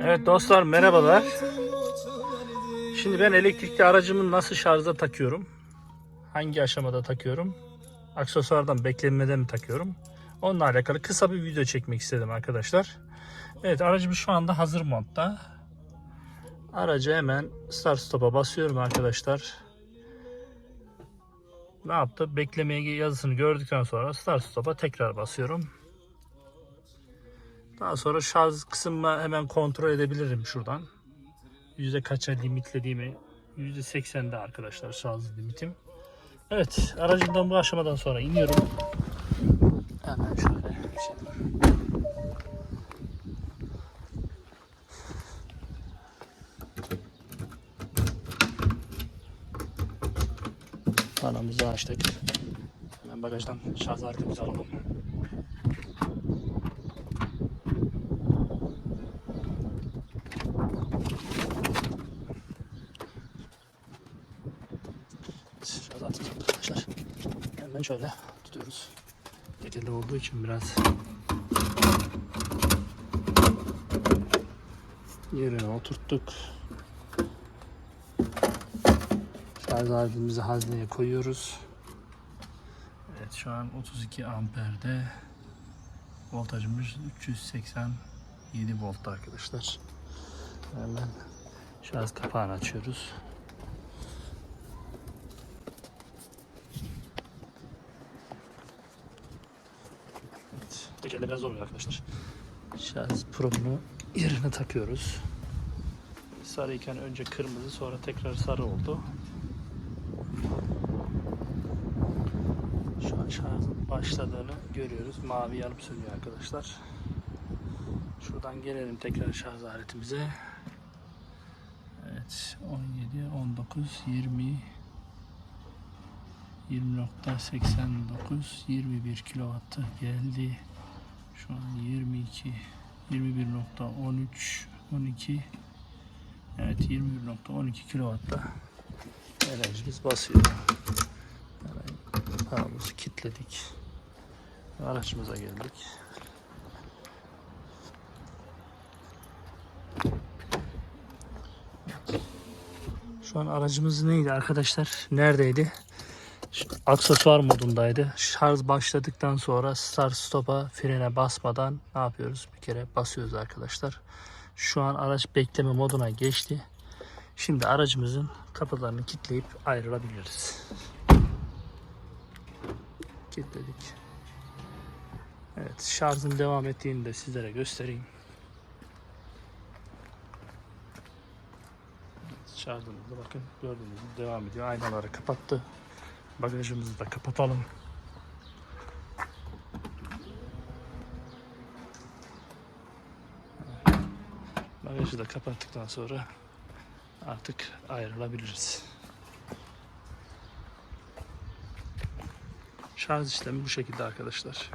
Evet dostlar merhabalar. Şimdi ben elektrikli aracımı nasıl şarja takıyorum? Hangi aşamada takıyorum? Aksesuardan beklenmeden mi takıyorum? Onunla alakalı kısa bir video çekmek istedim arkadaşlar. Evet aracımız şu anda hazır modda. Aracı hemen start stop'a basıyorum arkadaşlar. Ne yaptı? Beklemeye yazısını gördükten sonra start stop'a tekrar basıyorum. Daha sonra şarj kısmını hemen kontrol edebilirim şuradan. Yüzde kaça limitlediğimi yüzde 80'de arkadaşlar şarj limitim. Evet aracımdan bu aşamadan sonra iniyorum. Hemen şöyle bir şey. Anamızı açtık. Hemen bagajdan şarj aletimizi alalım. Aletimiz arkadaşlar. Hemen şöyle tutuyoruz. Geceli olduğu için biraz yerine oturttuk. Şarj aletimizi hazneye koyuyoruz. Evet şu an 32 amperde voltajımız 387 volt arkadaşlar. Hemen şarj kapağını açıyoruz. Evet, tekerle biraz zor oluyor arkadaşlar. Şarj probunu yerine takıyoruz. Sarıyken önce kırmızı sonra tekrar sarı oldu. Şu an şarjın başladığını görüyoruz. Mavi yanıp sönüyor arkadaşlar. Şuradan gelelim tekrar şarj aletimize. Evet 17, 19, 20 20.89 21 kilowattı geldi. Şu an 22 21.13 12 Evet 21.12 kilowatta enerjimiz basıyor. Paramızı kilitledik. Araçımıza geldik. Şu an aracımız neydi arkadaşlar? Neredeydi? Aksesuar modundaydı. Şarj başladıktan sonra start stop'a frene basmadan ne yapıyoruz? Bir kere basıyoruz arkadaşlar. Şu an araç bekleme moduna geçti. Şimdi aracımızın kapılarını kilitleyip ayrılabiliriz. Kilitledik. Evet şarjın devam ettiğini de sizlere göstereyim. Evet, Şarjımız da bakın gördüğünüz gibi devam ediyor. Aynaları kapattı. Bagajımızı da kapatalım. Bagajı da kapattıktan sonra artık ayrılabiliriz. Şarj işlemi bu şekilde arkadaşlar.